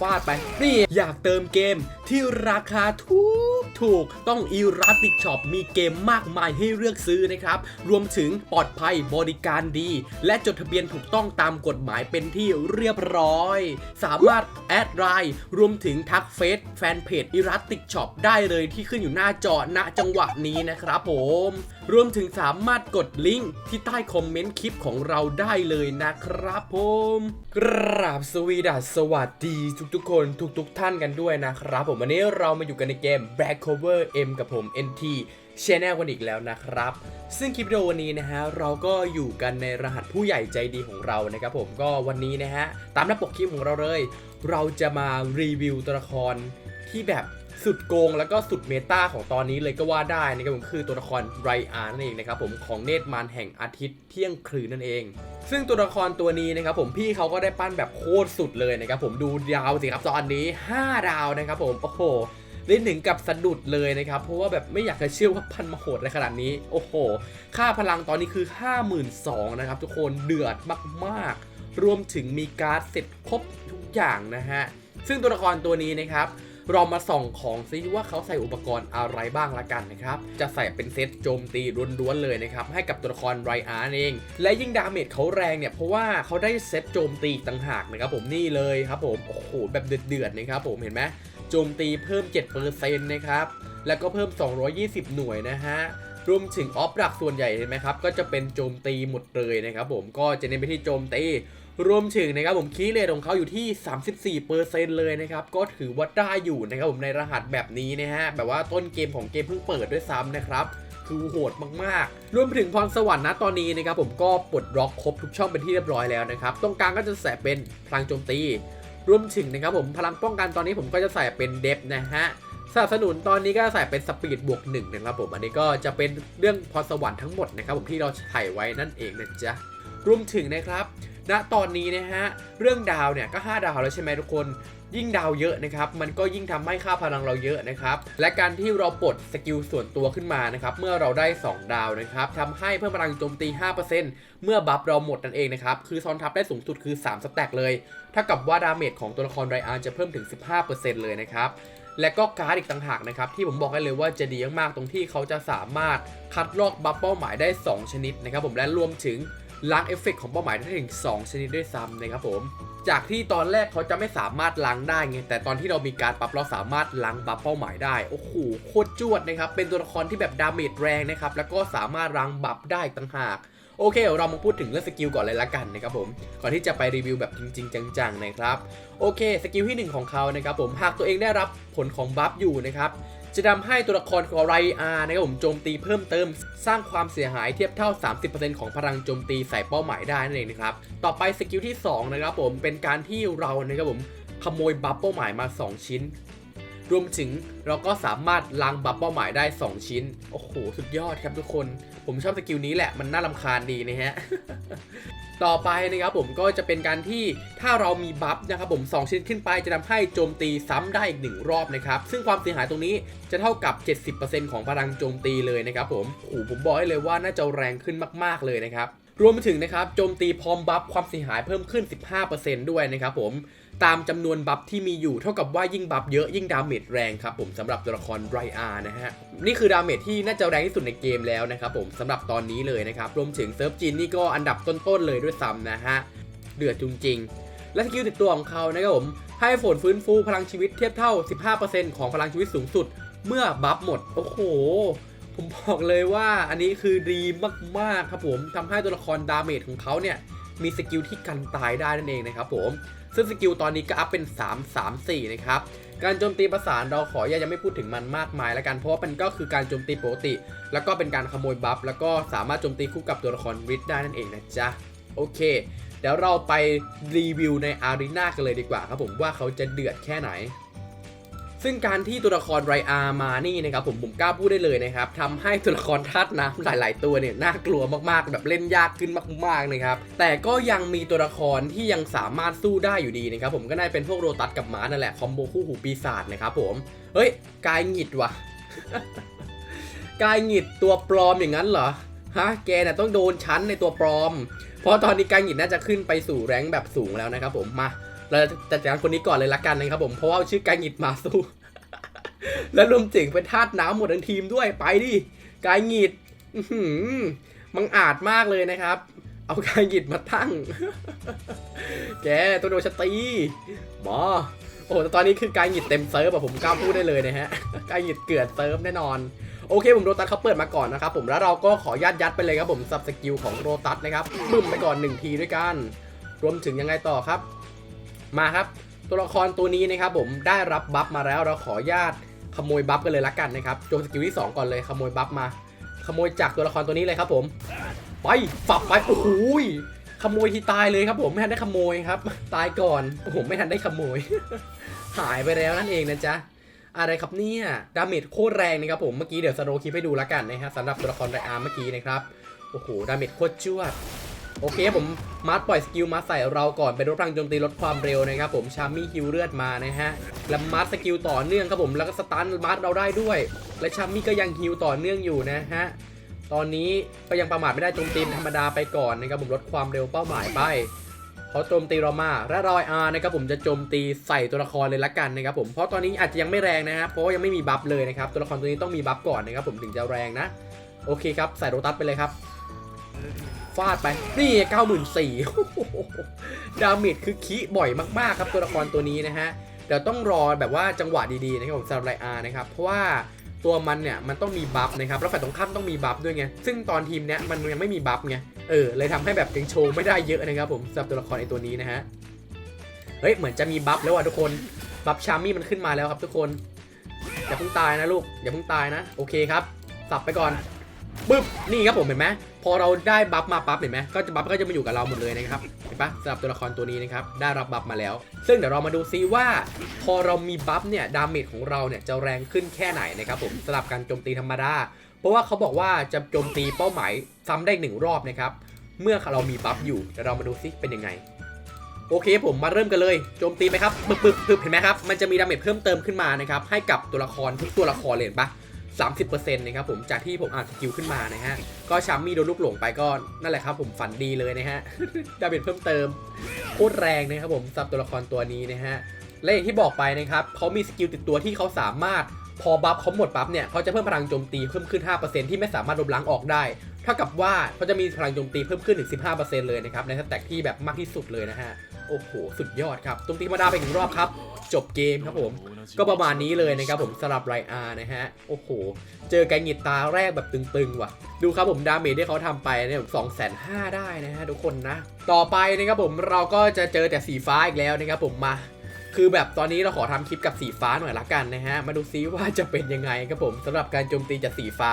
ฟาดไป นี่อยากเติมเกมที่ราคาถูก ถูกต้อง e r a t i c Shop มีเกมมากมายให้เลือกซื้อนะครับ รวมถึงปลอดภัยบริการดี และจดทะเบียนถูกต้องตามกฎหมายเป็นที่เรียบร้อย สามารถแอดไลน์รวมถึงทักเฟซแฟนเพจ e r a t i c Shop ได้เลยที่ขึ้นอยู่หน้าจอณจังหวะนี้นะครับผมรวมถึงสามารถกดลิงก์ที่ใต้คอมเมนต์คลิปของเราได้เลยนะครับผมกราบสวีดัสสวัสดีทุกๆคนทุกๆท่านกันด้วยนะครับผมวันนี้เรามาอยู่กันในเกม Black Cover M กับผม NT Channel กันอีกแล้วนะครับ ซึ่งคลิปวิดีโอวันนี้นะฮะเราก็อยู่กันในรหัสผู้ใหญ่ใจดีของเรานะครับผมก็วันนี้นะฮะตามหน้าปกคลิปของเราเลย เราจะมารีวิวตัวละครที่แบบสุดโกงแล้วก็สุดเมตาของตอนนี้เลยก็ว่าได้นะครับผมคือตัวละครไรอาร์นั่นเองนะครับผมของเนตรมารแห่งอาทิตย์เที่ยงคืนนั่นเอง ซึ่งตัวละครตัวนี้นะครับผมพี่เขาก็ได้ปั้นแบบโคตรสุดเลยนะครับผมดูดาวสิครับตอนนี้ 5 ดาวนะครับผมโอ้โห ล่นถึงกับสะดุดเลยนะครับ เพราะว่าแบบไม่อยากจะเชื่อว่าพันมาโหดในขนาดนี้ โอ้โห ค่าพลังตอนนี้คือ 52,000นะครับทุกคนเดือดมากๆ รวมถึงมีการ์ดเสร็จครบทุกอย่างนะฮะ ซึ่งตัวละครตัวนี้นะครับ เรามาส่องของซิว่าเขาใส่อุปกรณ์อะไรบ้างละกันนะครับ จะใส่เป็นเซตโจมตีล้วนๆเลยนะครับ ให้กับตัวละครไรอาร์เอง และยิ่งดาเมจเขาแรงเนี่ย เพราะว่าเขาได้เซตโจมตีต่างหากนะครับผมนี่เลยครับผม โอ้โห แบบเดือดๆนะครับผมเห็นไหมโจมตีเพิ่ม 7%นะครับ แล้วก็เพิ่ม 220 หน่วยนะฮะ รวมถึงออฟหลักส่วนใหญ่เห็นไหมครับก็จะเป็นโจมตีหมดเลยนะครับผมก็จะเน้นไปที่โจมตีรวมถึงนะครับผมคีย์เลทของเขาอยู่ที่ 34%เลยนะครับก็ถือว่าได้อยู่นะครับผมในรหัสแบบนี้นะฮะแบบว่าต้นเกมของเกมเพิ่งเปิดด้วยซ้ำนะครับคือโหดมากๆ รวมถึงพรสวรรค์นะตอนนี้นะครับผมก็ปลดล็อกครบทุกช่องเป็นที่เรียบร้อยแล้วนะครับตรงกลางก็จะใส่เป็นพลังโจมตี รวมถึงนะครับผมพลังป้องกันตอนนี้ผมก็จะใส่เป็นเดฟนะฮะ สนับสนุนตอนนี้ก็ใส่เป็นสปีดบวกหนึ่งนะครับผมอันนี้ก็จะเป็นเรื่องพรสวรรค์ทั้งหมดนะครับผมที่เราถ่ายไว้นั่นเองนะจ๊ะรวมถึงนะครับณตอนนี้นะฮะเรื่องดาวเนี่ยก็ 5 ดาวแล้วใช่ไหมทุกคน ยิ่งดาวเยอะนะครับ มันก็ยิ่งทำให้ค่าพลังเราเยอะนะครับ และการที่เราปลดสกิลส่วนตัวขึ้นมานะครับ เมื่อเราได้ 2 ดาวนะครับทำให้เพิ่มพลังโจมตี 5%เมื่อบัฟเราหมดนั่นเองนะครับ คือซ้อนทับได้สูงสุดคือ 3 สแต็กเลย ถ้ากับว่าดาเมจของตัวละครไรอาร์จะเพิ่มถึง 15%เลยนะครับ และก็การ์ดอีกต่างหากนะครับที่ผมบอกให้เลยว่าจะดีมากๆตรงที่เขาจะสามารถคัดลอกบัฟเป้าหมายได้ 2 ชนิดนะครับผมและรวมถึงล้างเอฟเฟกต์ของเป้าหมายได้ถึง 2 ชนิดด้วยซ้ำนะครับผมจากที่ตอนแรกเขาจะไม่สามารถล้างได้ไงแต่ตอนที่เรามีการปรับเราสามารถล้างบัฟเป้าหมายได้โอ้โหโคตรจวดนะครับเป็นตัวละครที่แบบดาเมจแรงนะครับแล้วก็สามารถล้างบัฟได้ต่างหาก โอเค เรามาพูดถึงเรื่องสกิลก่อนเลยละกันนะครับผม ก่อนที่จะไปรีวิวแบบจริง ๆ จังๆนะครับ โอเค สกิลที่หนึ่งของเขานะครับผม หากตัวเองได้รับผลของบัฟอยู่นะครับ จะทำให้ตัวละครของไรอาร์นะครับผมโจมตีเพิ่มเติม สร้างความเสียหายเทียบเท่า 30%ของพลังโจมตีใส่เป้าหมายได้นั่นเองนะครับ ต่อไปสกิลที่2นะครับผม เป็นการที่เรานะครับผมขโมยบัฟเป้าหมายมา 2 ชิ้น รวมถึงเราก็สามารถล้างบัฟเป้าหมายได้ 2 ชิ้น โอ้โห สุดยอดครับทุกคน ผมชอบสกิลนี้แหละ มันน่ารำคาญดีนะฮะ ต่อไปนะครับผมก็จะเป็นการที่ถ้าเรามีบัฟนะครับผม 2 ชิ้นขึ้นไปจะทำให้โจมตีซ้ำได้อีก1รอบนะครับ ซึ่งความเสียหายตรงนี้จะเท่ากับ 70%ของพลังโจมตีเลยนะครับผมโอ้โหผมบอกให้เลยว่าน่าจะแรงขึ้นมาก ๆเลยนะครับรวมไปถึงนะครับโจมตีพร้อมบัฟความเสียหายเพิ่มขึ้น 15%ด้วยนะครับผม ตามจำนวนบัฟที่มีอยู่เท่ากับว่ายิ่งบัฟเยอะยิ่งดาเมจแรงครับผมสำหรับตัวละครไรอาร์นะฮะนี่คือดาเมจที่น่าจะแรงที่สุดในเกมแล้วนะครับผมสำหรับตอนนี้เลยนะครับรวมถึงเซิร์ฟจีนนี่ก็อันดับต้นๆเลยด้วยซ้ำนะฮะเดือดจริงๆและสกิลติดตัวของเขานะครับผมให้ฝนฟื้นฟูพลังชีวิตเทียบเท่า 15%ของพลังชีวิตสูงสุด เมื่อบัฟหมดโอ้โหผมบอกเลยว่าอันนี้คือดีมากๆครับผมทำให้ตัวละครดาเมจของเขาเนี่ยมีสกิลที่กันตายได้นั่นเองนะครับผม ซึ่งสกิลตอนนี้ก็อัพเป็น 3 3 4 นะครับ การโจมตีประสานเราขออย่ายังไม่พูดถึงมันมากมายแล้วกัน เพราะว่ามันก็คือการโจมตีปกติ แล้วก็เป็นการขโมยบัฟแล้วก็สามารถโจมตีคู่กับตัวละครริดได้นั่นเองนะจ๊ะ โอเค เดี๋ยวเราไปรีวิวในอารีนากันเลยดีกว่าครับผมว่าเขาจะเดือดแค่ไหน ซึ่งการที่ตัวละครไรอาร์มานี่นะครับผมผมกล้าพูดได้เลยนะครับทำให้ตัวละครธาตุน้ำหลาย ๆ ตัวเนี่ยน่ากลัวมากๆแบบเล่นยากขึ้นมากๆนะครับแต่ก็ยังมีตัวละครที่ยังสามารถสู้ได้อยู่ดีนะครับผมก็น่าจะเป็นพวกโรตัสกับม้านั่นแหละคอมโบคู่หูปีศาจนะครับผมเฮ้ยกายหงิดว่ะกายหงิดตัวปลอมอย่างนั้นเหรอฮะแกน่ะต้องโดนชั้นในตัวปลอม เพราะตอนนี้กายหงิดน่าจะขึ้นไปสู่แรงแบบสูงแล้วนะครับผมมา เราจะจัดการคนนี้ก่อนเลยละกันนะครับผม เพราะว่าชื่อกายหงิดมาสู้ แล้วรวมถึงเป็นธาตุน้ำหมดทั้งทีมด้วยไปดิกายหงิดมังอาจมากเลยนะครับ เอากายหงิดมาตั้ง แกตัวโดชตีหมอโอ้โหแต่ตอนนี้คือกายหงิดเต็มเซิร์ฟอะผมกล้าพูดได้เลยนะฮะกายหงิดเกลือนเซิร์ฟแน่นอนโอเคผมโรตัสเขาเปิดมาก่อนนะครับผมแล้วเราก็ขอยัดยัดไปเลยครับผมสับสกิลของโรตัสนะครับบึ้มไปก่อนหนึ่งทีด้วยกัน รวมถึงยังไงต่อครับ มาครับ ตัวละครตัวนี้นะครับผมได้รับบัฟมาแล้วเราขอญาตขโมยบัฟกันเลยละกันนะครับโจมสกิลที่ 2 ก่อนเลยขโมยบัฟมา ขโมยจากตัวละครตัวนี้เลยครับผม ไปฝับไปโอ้โหขโมยที่ตายเลยครับผมไม่ทันได้ขโมยครับ ตายก่อนโอ้โหไม่ทันได้ขโมย หายไปแล้วนั่นเองนะจ๊ะอะไรครับเนี่ยดาเมจโคตรแรงนะครับผมเมื่อกี้เดี๋ยวสโลว์คลิปให้ดูล้วกันนะฮะสำหรับตัวละครไรอาร์เมื่อกี้นะครับโอ้โหดาเมจโคตรจวด โอเคผมมาร์ทปล่อยสกิลมาใส่เราก่อนเป็นลดพลังโจมตีลดความเร็วนะครับผมชามี่ฮิวเลือดมานะฮะแล้วมาร์ทสกิลต่อเนื่องครับผมแล้วก็สตันมาร์ทเราได้ด้วย และชามี่ก็ยังฮิวต่อเนื่องอยู่นะฮะตอนนี้ก็ยังประมาทไม่ได้โจมตีธรรมดาไปก่อนนะครับผมลดความเร็วเป้าหมายไปพอโจมตีเรามาและรอยอาร์นะครับผมจะโจมตีใส่ตัวละครเลยละกันนะครับผมเพราะตอนนี้อาจจะยังไม่แรงนะครับเพราะว่ายังไม่มีบัฟเลยนะครับตัวละครตัวนี้ต้องมีบัฟก่อนนะครับผมถึงจะแรงนะโอเคครับใส่โรตัสไปเลยครับ ฟาดไป นี่เก้าหมื่นสี่ดาเมจคือคีบ่อยมาก ๆ ครับตัวละครตัวนี้นะฮะ เดี๋ยวต้องรอแบบว่าจังหวะดี ๆ นะครับผมสำหรับไรอาร์นะครับ เพราะว่าตัวมันเนี่ย มันต้องมีบัฟนะครับ แล้วฝ่ายตรงข้ามต้องมีบัฟด้วยไง ซึ่งตอนทีมเนี้ยมันยังไม่มีบัฟไง เออ เลยทำให้แบบยังโชว์ไม่ได้เยอะนะครับผมสำหรับตัวละครไอตัวนี้นะฮะ เฮ้ย เหมือนจะมีบัฟแล้วอะทุกคน บัฟชามี่มันขึ้นมาแล้วครับทุกคน อย่าเพิ่งตายนะลูก อย่าเพิ่งตายนะ โอเคครับสับไปก่อน ปึ๊บนี่ครับผมเห็นไหมพอเราได้บัฟมาปั๊บเห็นไหมก็จะบัฟก็จะมาอยู่กับเราหมดเลยนะครับเห็นปะสำหรับตัวละครตัวนี้นะครับได้รับบัฟมาแล้ว ซึ่งเดี๋ยวเรามาดูซิว่า พอเรามีบัฟเนี่ยดาเมจของเราเนี่ยจะแรงขึ้นแค่ไหนนะครับผมสำหรับการโจมตีธรรมดาเพราะว่าเขาบอกว่าจะโจมตีเป้าหมายซ้ำได้หนึ่งรอบนะครับเมื่อเรามีบัฟอยู่เดี๋ยวเรามาดูซิเป็นยังไงโอเคผมมาเริ่มกันเลยโจมตีไปครับปึบปึบปึบเห็นไหมครับมันจะมีดาเมจเพิ่มเติมขึ้นมานะครับให้กับตัวละครทุกตัวละครเลยเห็นปะ 30%นะครับผมจากที่ผมอ่านสกิลขึ้นมานะฮะก็ชัมมี่โดนลูกหลงไปก็นั่นแหละครับผมฝันดีเลยนะฮะดาเมจเพิ่มเติมโคตรแรงนะครับผมสำหรับตัวละครตัวนี้นะฮะและอย่างที่บอกไปนะครับเขามีสกิลติดตัวที่เขาสามารถพอบัฟเขาหมดปั๊บเนี่ยเขาจะเพิ่มพลังโจมตีเพิ่มขึ้น 5%ที่ไม่สามารถลบล้างออกได้เท่ากับว่าเขาจะมีพลังโจมตีเพิ่มขึ้นถึง15%เลยนะครับในสแต็กที่แบบมากที่สุดเลยนะฮะ โอ้โห สุดยอดครับโจมตีธรรมดาไปหนึ่งรอบครับ จบเกมครับผม ก็ประมาณนี้เลยนะครับผมสำหรับไรอาร์นะฮะ โอ้โห เจอแกงหงิดตาแรกแบบตึงๆว่ะ ดูครับผมดาเมจที่เขาทำไปเนี่ยสองแสนห้าได้นะฮะทุกคนนะ ต่อไปนะครับผมเราก็จะเจอแต่สีฟ้าอีกแล้วนะครับผมมาคือแบบตอนนี้เราขอทำคลิปกับสีฟ้าหน่อยละกันนะฮะ มาดูซิว่าจะเป็นยังไงครับผมสำหรับการโจมตีจากสีฟ้า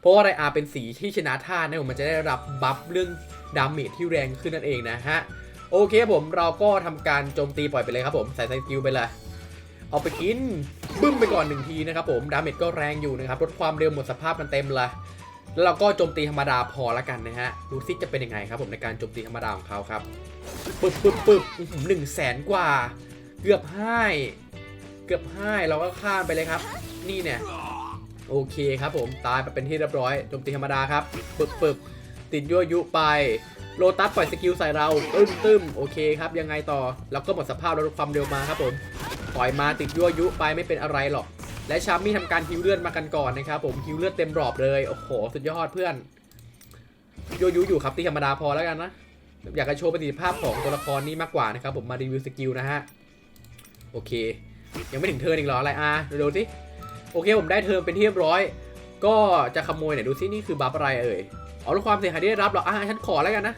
เพราะว่าไรอาร์เป็นสีที่ชนะท่านะผมมันจะได้รับบัฟเรื่องดาเมจที่แรงขึ้นนั่นเองนะฮะ โอเคผมเราก็ทำการโจมตีปล่อยไปเลยครับผมใส่สกิลไปเลยเอาไปกินบึ้มไปก่อนหนึ่งทีนะครับผมดาเมจก็แรงอยู่นะครับลดความเร็วหมดสภาพมันเต็มเลยแล้วเราก็โจมตีธรรมดาพอละกันนะฮะดูซิจะเป็นยังไงครับผมในการโจมตีธรรมดาของเขาครับปึ๊บปึ๊บปึ๊บหนึ่งแสนกว่า เกือบให้เกือบให้เราก็ข้ามไปเลยครับ นี่เนี่ยโอเคครับผมตายไปเป็นที่เรียบร้อยโจมตีธรรมดาครับปึ๊บปึ๊บติดยั่วยุไป โลตัสปล่อยสกิลใส่เราตึ้มตึ้มโอเคครับยังไงต่อเราก็หมดสภาพแล้วลดความเร็วมาครับผมปล่อยมาติดยั่วยุไปไม่เป็นอะไรหรอก และชามี่ทำการฮิวเลือดมากันก่อนนะครับผมฮิวเลือดเต็มรอบเลยโอ้โหสุดยอดเพื่อนยั่วยุอยู่ครับตีธรรมดาพอแล้วกันนะอยากจะโชว์ประสิทธิภาพของตัวละครนี้มากกว่านะครับผมมารีวิวสกิลนะฮะโอเค ยังไม่ถึงเทิร์นอีกหรออะไรอะเดี๋ยวดูสิโอเคผมได้เทิร์นเป็นที่เรียบร้อย ก็จะขโมยเนี่ยดูซินี่คือบัฟอะไรเอ่ย เอาลูกความเสียหายที่ได้รับเหรออะฉันขอแล้วกันนะ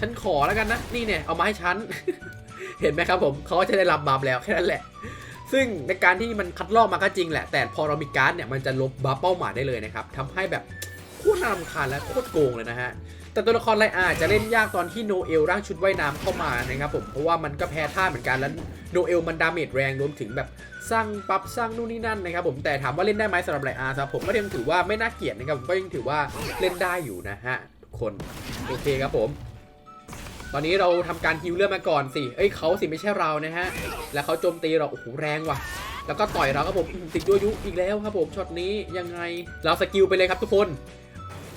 ฉันขอแล้วกันนะ นี่เนี่ยเอามาให้ฉัน เห็นไหมครับผมเขาก็จะได้รับบัฟแล้วแค่นั้นแหละ ซึ่งในการที่มันคัดลอกมาก็จริงแหละ แต่พอเรามีการ์ดเนี่ยมันจะลบบัฟเป้าหมายได้เลยนะครับทำให้แบบ โคตรน่ารำคาญและโคตรโกงเลยนะฮะ แต่ตัวละครไรอาจจะเล่นยากตอนที่โนเอลร่างชุดว่ายน้ำเข้ามานะครับผม เพราะว่ามันก็แพ้ท่าเหมือนกันแล้วโนเอลมันดาเมจแรงรวมถึงแบบสร้างปรับสร้างนู่นนี่นั่นนะครับผม แต่ถามว่าเล่นได้ไหมสำหรับไรอาสำหรับผมก็ยังถือว่าไม่น่าเกลียดนะครับผมก็ยังถือว่าเล่นได้อยู่นะฮะทุกคน โอเคครับผมตอนนี้เราทำการฮิวเลือดมาก่อนสิ เอ้ยเขาสิไม่ใช่เรานะฮะ แล้วเขาโจมตีเรา โอ้โหแรงว่ะ แล้วก็ต่อยเราครับผมติดด้วยยุอีกแล้วครับผมช็อตนี้ยังไง เราสกิลไปเลยครับทุกคน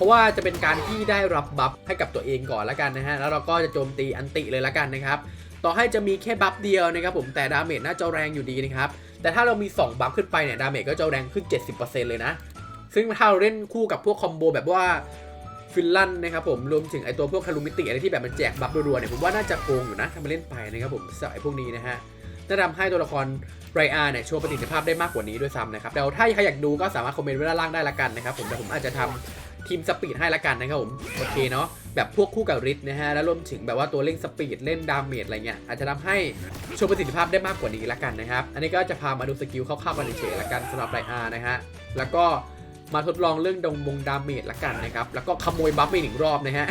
ราะว่าจะเป็นการที่ได้รับบัฟให้กับตัวเองก่อนล้วกันนะฮะ แล้วเราก็จะโจมตีอันติเลยละกันนะครับ ต่อให้จะมีแค่บัฟเดียวนะครับผมแต่ดาเมจน่าจะแรงอยู่ดีนะครับ แต่ถ้าเรามี 2 บัฟขึ้นไปเนี่ยดาเมจก็จะแรงขึ้น 70%เลยนะ ซึ่งถ้าเราเล่นคู่กับพวกคอมโบแบบว่าฟินลันนะครับผมรวมถึงไอตัวพวกคารุมิติอะไรที่แบบมันแจกบัฟรัวๆเนี่ยผมว่าน่าจะโกงอยู่นะทำมาเล่นไปนะครับผมสายพวกนี้นะฮะจะทำให้ตัวละครไรอาเนี่ยโชว์ประสิทธิภาพได้มากกว่านี้ด้วยซ้ำนะครับเดี๋ยวถ้าใครอยากดูก็สามารถคอมเมนต์ไว้ด้านล่างได้ละกันนะครับผมเดี๋ยวผมอาจจะทำ ทีมสปีดให้ละกันนะครับผมโอเคเนาะแบบพวกคู่กับริทนะฮะแล้วรวมถึงแบบว่าตัวเล่นสปีดเล่นดาเมจอะไรเงี้ยอาจจะทำให้โชว์ประสิทธิภาพได้มากกว่านี้ละกันนะครับอันนี้ก็จะพามาดูสกิลคร่าวๆกันเฉยๆละกันสำหรับไรอาร์นะฮะแล้วก็มาทดลองเรื่องดงบงดาเมจละกันนะครับแล้วก็ขโมยบัฟไปหนึ่งรอบนะฮะ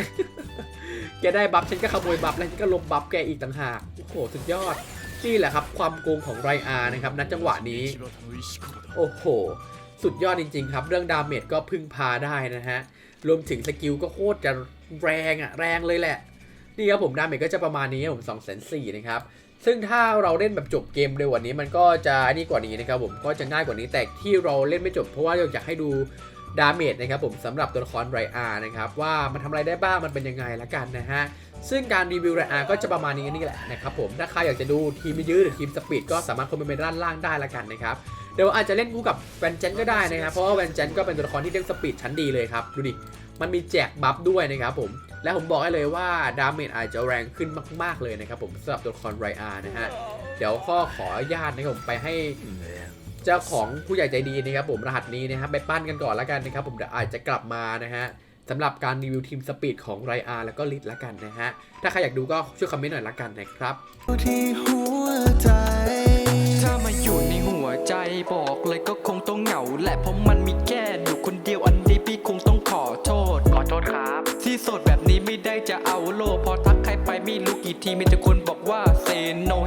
แกได้บัฟฉันก็ขโมยบัฟแล้วฉันก็ลบบัฟแกอีกต่างหากโอ้โหสุดยอดนี่แหละครับความโกงของไรอาร์นะครับณจังหวะนี้ โอ้โห สุดยอดจริง ๆ ครับ เรื่องดาเมจก็พึ่งพาได้นะฮะ รวมถึงสกิลก็โคตรจะแรงอะแรงเลยแหละ นี่ครับผมดาเมจก็จะประมาณนี้ผม2 4 0 0 0นะครับ ซึ่งถ้าเราเล่นแบบจบเกมเร็วกว่านี้มันก็จะนี่กว่านี้นะครับผมก็จะง่ายกว่านี้แต่ที่เราเล่นไม่จบเพราะว่าเราอยากให้ดู ดาเมจนะครับผมสำหรับตัวละครไรอาร์นะครับว่ามันทำอะไรได้บ้างมันเป็นยังไงละกันนะฮะซึ่งการรีวิวไรอาร์ก็จะประมาณนี้นี่แหละนะครับผมถ้าใครอยากจะดูทีมยื้อหรือทีมสปีดก็สามารถคอมเมนต์ไปด้านล่างได้ละกันนะครับเดี๋ยวอาจจะเล่นคู่กับแวนเจนก็ได้นะครับเพราะว่าแวนเจนก็เป็นตัวละครที่เล่นสปีดชั้นดีเลยครับดูดิมันมีแจกบัฟด้วยนะครับผมและผมบอกให้เลยว่าดาเมจอาจจะแรงขึ้นมาก ๆเลยนะครับผมสำหรับตัวละครไรอาร์นะฮะเดี๋ยวก็ขออนุญาตนะครับผมไปให้ เจ้าของผู้ใหญ่ใจดีนะครับผมรหัสนี้นะครับไปปั้นกันก่อนแล้วกันนะครับผมเดี๋ยวอาจจะกลับมานะฮะสำหรับการรีวิวทีมสปีดของไรอาร์แล้วก็ลิทละกันนะฮะ ถ้าใครอยากดูก็ช่วยคอมเมนต์หน่อยละกันนะครับที่หัวใจ ถ้ามาอยู่ในหัวใจบอกเลยก็คงต้องเหงา แหละเพราะมันมีแค่อยู่คนเดียวอันนี้พี่คงต้องขอโทษ ขอโทษครับ ที่โสดแบบนี้ไม่ได้จะเอาโลกพอทักใครไปไม่รู้กี่ทีมีแต่คนบอกว่าโส